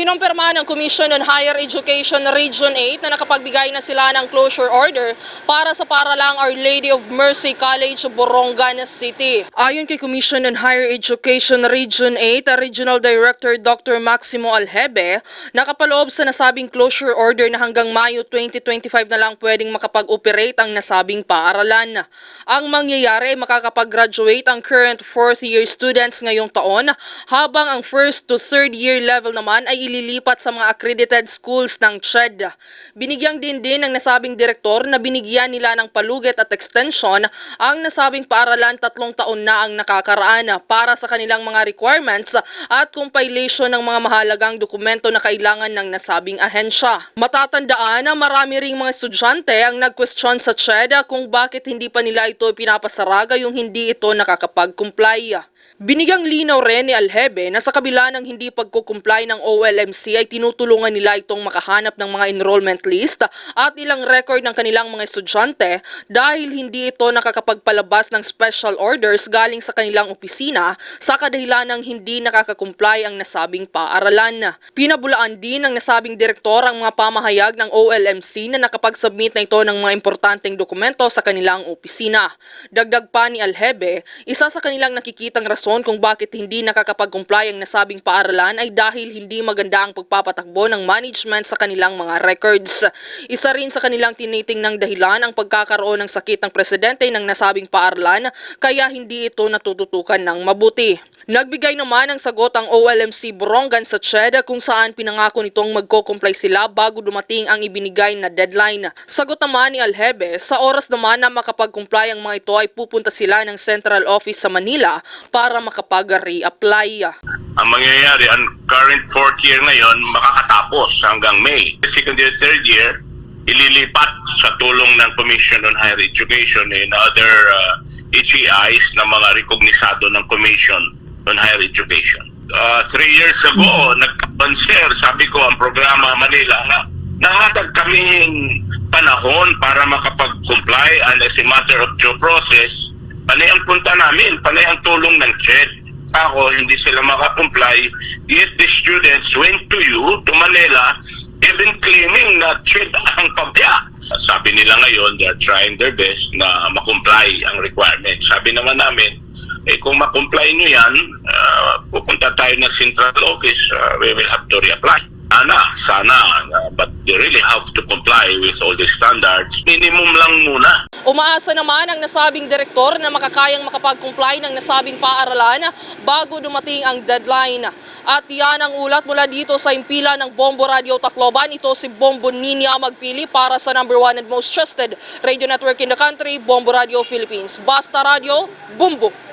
Kinumpirma ng Commission on Higher Education Region 8 na nakapagbigay na sila ng closure order para sa paralang Our Lady of Mercy College, Borongan City. Ayon kay Commission on Higher Education Region 8, Regional Director Dr. Maximo Alhebe, nakapaloob sa nasabing closure order na hanggang Mayo 2025 na lang pwedeng makapag-operate ang nasabing paaralan. Ang mangyayari, makakapag-graduate ang current fourth year students ngayong taon, habang ang first to third year level naman ay ililipat sa mga accredited schools ng CHED. Binigyang din din ng nasabing direktor na binigyan nila ng palugit at extension ang nasabing paaralan tatlong taon na ang nakakaraan para sa kanilang mga requirements at compilation ng mga mahalagang dokumento na kailangan ng nasabing ahensya. Matatandaan na marami ring mga estudyante ang nag-question sa CHED kung bakit hindi pa nila ito pinapasaraga yung hindi ito nakakapag-comply. Binigyang linaw rin ni Alhebe na sa kabila ng hindi pagkukumply ng OLMC ay tinutulungan nila itong makahanap ng mga enrollment list at ilang record ng kanilang mga estudyante dahil hindi ito nakakapagpalabas ng special orders galing sa kanilang opisina sa kadahilan ng hindi nakakakumply ang nasabing paaralan. Pinabulaan din ng nasabing direktor ang mga pamahayag ng OLMC na nakapag-submit na ito ng mga importanteng dokumento sa kanilang opisina. Dagdag pa ni Alhebe, isa sa kanilang nakikitang rason kung bakit hindi nakakapag-comply ang nasabing paaralan ay dahil hindi maganda ang pagpapatakbo ng management sa kanilang mga records. Isa rin sa kanilang tinitingnang dahilan ang pagkakaroon ng sakit ng presidente ng nasabing paaralan kaya hindi ito natututukan ng mabuti. Nagbigay naman ng sagot ang OLMC Borongan sa CHED kung saan pinangako nitong magko-comply sila bago dumating ang ibinigay na deadline. Sagot naman ni Alhebe, sa oras naman na makapag-comply ang mga ito ay pupunta sila ng central office sa Manila para makapag-reapply. Ang mangyayari, ang current fourth year ngayon, makakatapos hanggang May. Second year, third year, ililipat sa tulong ng Commission on Higher Education and other uh, HEIs na mga rekognisado ng Commission on Higher Education. Uh, three years ago, nagkapanser, sabi ko, ang programa Manila na nahatag kaming panahon para makapag-comply and as a matter of due process, panay ang punta namin, panay ang tulong ng CHED. Ako, hindi sila makakomply, yet the students went to you, to Manila, even claiming na CHED ang pabya. Sabi nila ngayon, they are trying their best na makomply ang requirement. Sabi naman namin, eh kung makomply nyo yan, uh, pupunta tayo ng central office, uh, we will have to reapply. Sana, sana, uh, but they really have to comply with all the standards. Minimum lang muna. Umaasa naman ang nasabing direktor na makakayang makapag-comply ng nasabing paaralan bago dumating ang deadline. At yan ang ulat mula dito sa impila ng Bombo Radio Tacloban. Ito si Bombo Ninia magpili para sa number one and most trusted radio network in the country, Bombo Radio Philippines. Basta Radio, Bombo!